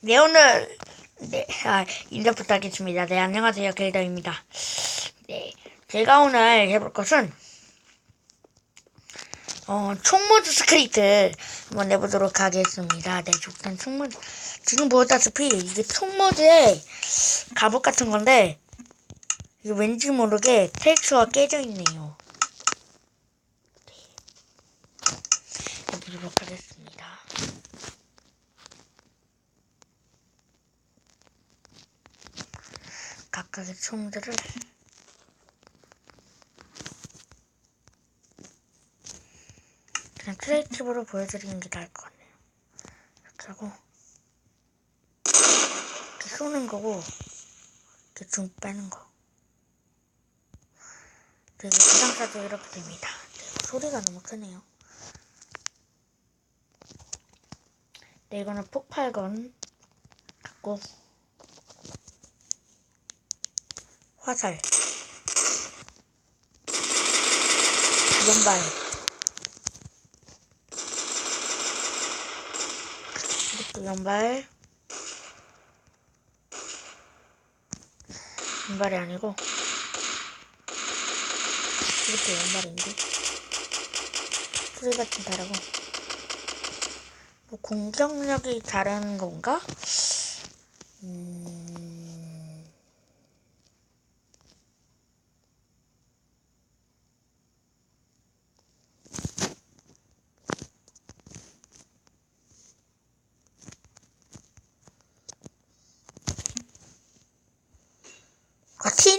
네, 오늘, 네, 아, 인사 부탁드리겠습니다. 네, 안녕하세요. 게이더입니다. 네, 제가 오늘 해볼 것은, 어, 총모드 스크립트 한번 내보도록 하겠습니다. 네, 일단 총모드, 지금 보다시피 이게 총모드의 갑옷 같은 건데, 이게 왠지 모르게 텍스처가 깨져 있네요. 네. 해보도록 하겠습니다. 각각의 총들을 그냥 크리에이티브로 보여드리는 게 나을 것 같네요. 이렇게 하고 이렇게 쏘는 거고 이렇게 줌 빼는 거 그리고 부상사도 이렇게 됩니다. 네, 소리가 너무 크네요. 네, 이거는 폭발건 갖고 화살. 연발 이것도 연발 연발이 아니고. 이것도 연발인데. 좀 다르고. 뭐 공격력이 다른 건가? 음...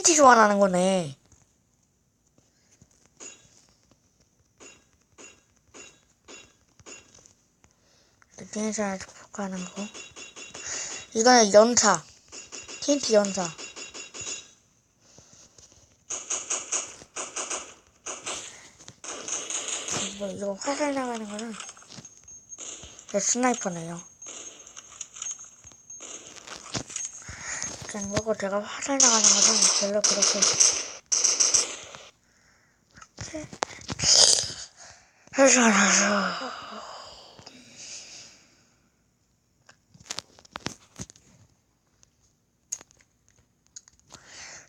아, TNT 소환하는 거네. TNT 복구하는 거. 이거는 연사. TNT 연사. 뭐 이거 화살 나가는 거는 스나이퍼네요. 그냥 거고 제가 화살 나가는 거는 별로 그렇게. 해서 나서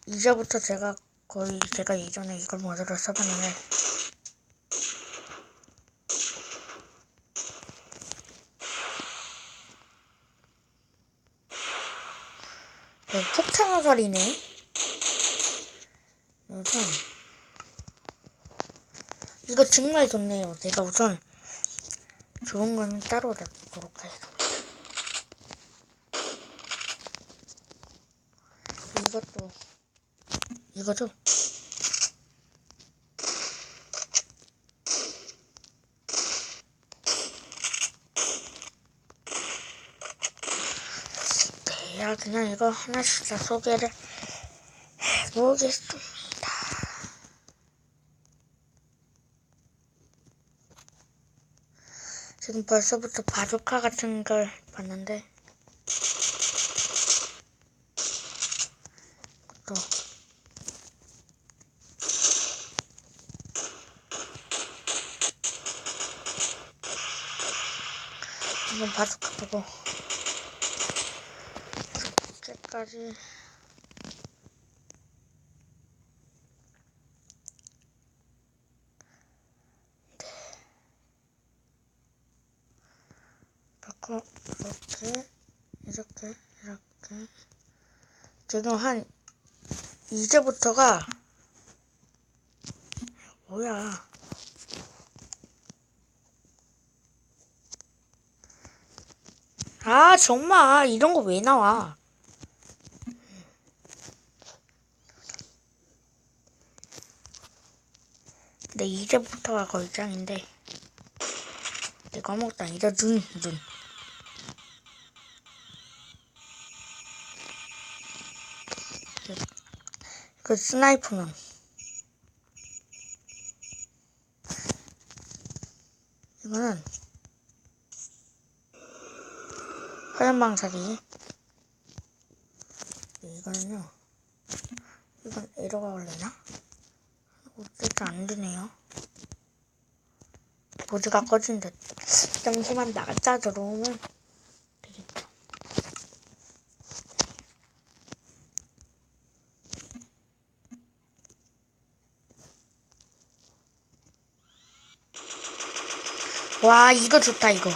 이제부터 제가 거의 제가 예전에 이걸 모드로 써봤는데 네, 화살이네. 우선 이거 정말 좋네요. 제가 우선 좋은 거는 따로 놔두도록 하겠습니다. 이것도 이거죠? 그냥 이거 하나씩 다 소개를 해보겠습니다. 지금 벌써부터 바조카 같은 걸 봤는데, 또, 한번 바조카 보고, 끝까지. 받고 이렇게 이렇게 이렇게. 지금 한 이제부터가 뭐야? 아 정말 이런 거 왜 나와 근데 이제부터가 짱인데. 내가 아무것도 눈 눈. 그 스나이퍼는 이거는 화염방사기. 이거는요. 이건 에러가 걸리나? 잘 안 되네요. 모드가 꺼진 듯. 잠시만 나가자 들어오면 와, 이거 좋다, 이거.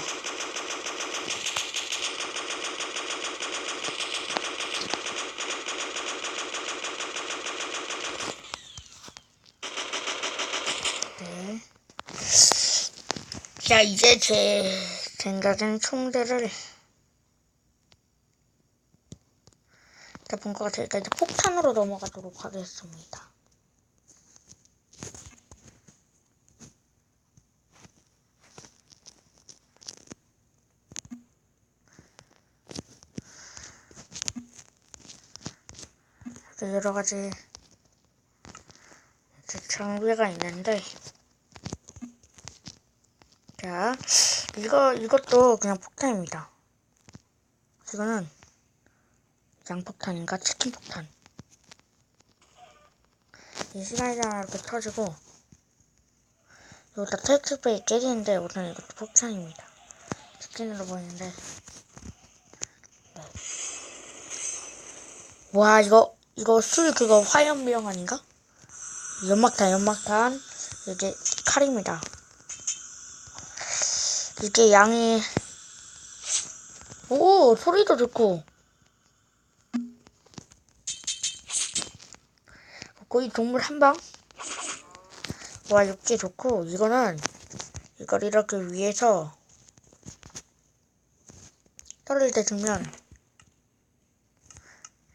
자 이제 제 생각엔 총대를 다 본 것 같으니까 이제 폭탄으로 넘어가도록 하겠습니다. 이렇게 여러 가지 장비가 있는데 자 이거 이것도 그냥 폭탄입니다. 이거는 양폭탄인가 치킨폭탄. 이 시간이랑 이렇게 터지고 여기다 테이크백이 깨지는데 우선 이것도 폭탄입니다. 치킨으로 보이는데 네. 와 이거 이거 술 그거 화염병 아닌가? 연막탄 연막탄 이게 칼입니다. 이게 양이 오 소리도 좋고 거의 동물 한방 와 육지 좋고 이거는 이걸 이렇게 위에서 떨어질 때 주면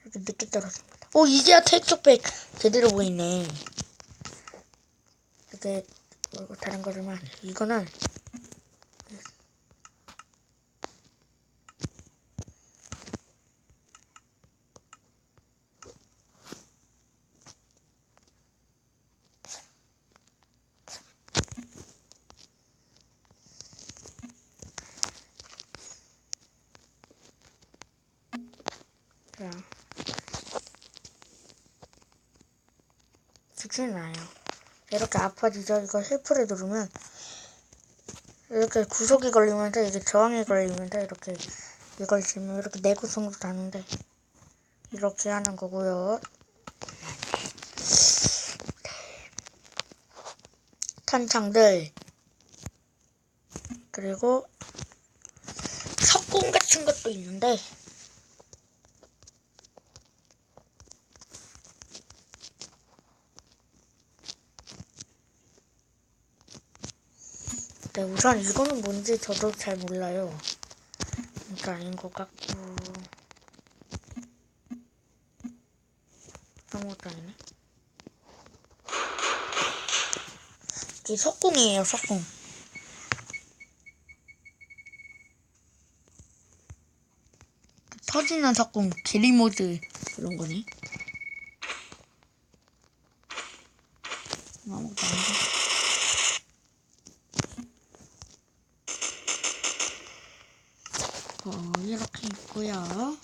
이렇게 늦게 떨어집니다. 오 이제야 테이크백 제대로 보이네. 이렇게 뭐 다른 거지만 이거는 자 죽진 않아요. 이렇게 아파지죠. 이거 헬프를 누르면 이렇게 구속이 걸리면서 이게 저항이 걸리면서 이렇게 이걸 지면 이렇게 내구성도 다는데 이렇게 하는 거고요. 탄창들 그리고 석궁 같은 것도 있는데 네, 우선 이거는 뭔지 저도 잘 몰라요. 그러니까 아닌 것 같고 아무것도 아니네. 이게 석궁이에요, 석궁. 터지는 석궁, 게리모드 그런 거네. 아무것도 아니고. 어, 이렇게 있고요.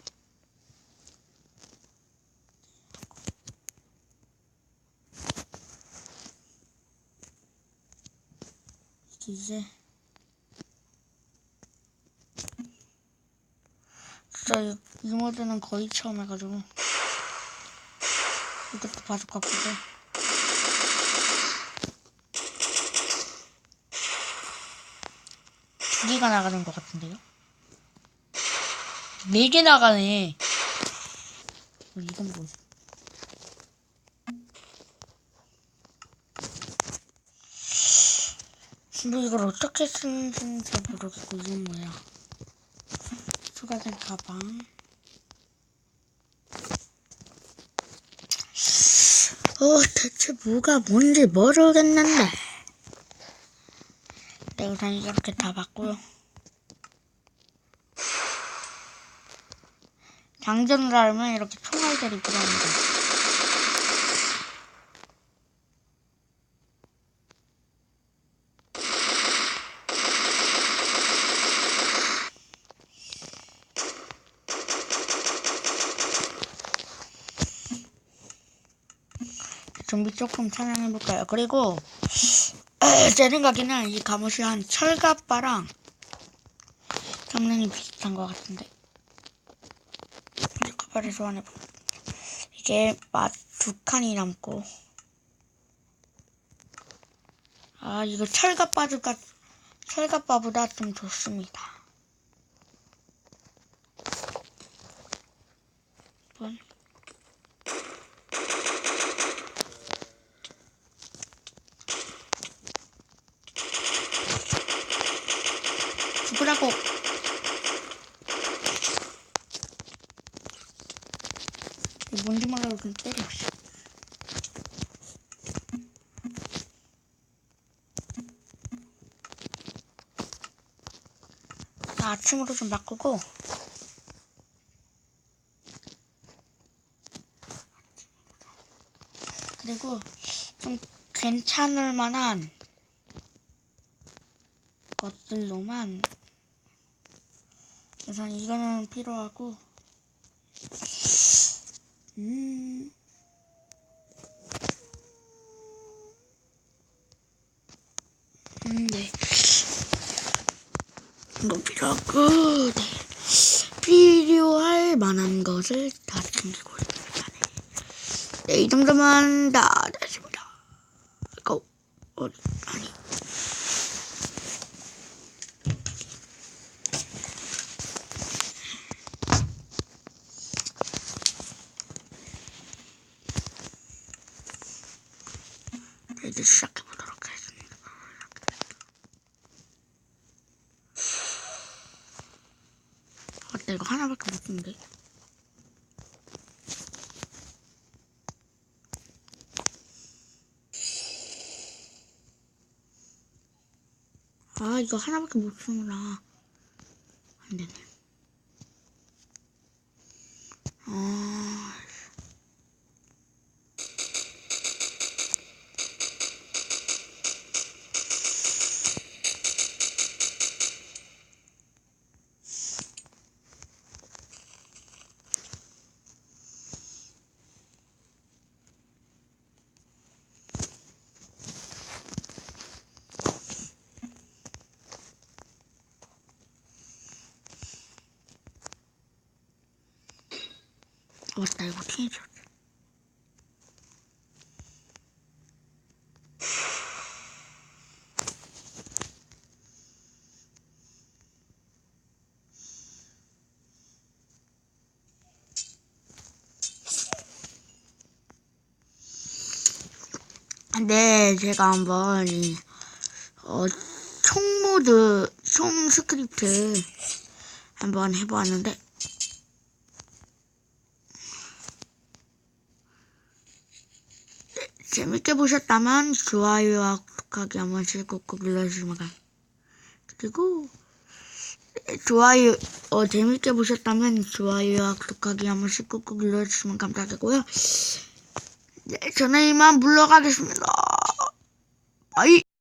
이제 진짜 이, 이 모드는 거의 처음 해가지고 이것도 바둑 같고 두 개가 나가는 것 같은데요? 네 개 나가네. 어, 이건 뭐지? 근데 이걸 어떻게 쓰는지 모르겠고 이건 뭐야? 추가된 가방. 어 대체 뭐가 뭔지 모르겠는데. 네 우선 이렇게 다 봤고요. 장전을 하려면 이렇게 총알들이 필요합니다. 준비 조금 찬양해볼까요? 그리고 제 생각에는 이 갑옷이 한 철갑바랑 성능이 비슷한 것 같은데 철갑바를 소환해볼게요. 이제 맛 두 칸이 남고 아 이거 철갑 바둑 같 철갑바보다 좀 좋습니다. 뭔지 말라고 좀 때려. 씨. 나 아침으로 좀 바꾸고. 그리고 좀 괜찮을 만한 것들로만 우선 이거는 필요하고 음 음, 네. 이거 필요하고, 네. 필요할 만한 것을 다 챙기고 있습니다. 네. 네, 이 정도면 다 됐습니다. 고, 어, 아니. 네, 이제 시작해보도록 하겠습니다. 어때, 이거 하나밖에 못 쓰는데? 아, 이거 하나밖에 못 쓰는구나. 안 되네. 아, 맞다, 이거 티니죠. 네, 제가 한번 이, 어, 총 모드, 총 스크립트 한번 해보았는데 재밌게 보셨다면 좋아요와 구독하기 한 번씩 꾹꾹 눌러주시면 감. 그리고 네, 좋아요 어 재밌게 보셨다면 좋아요와 구독하기 한 번씩 꾹꾹 눌러주시면 감사하고요. 네, 저는 이만 물러가겠습니다. 아이.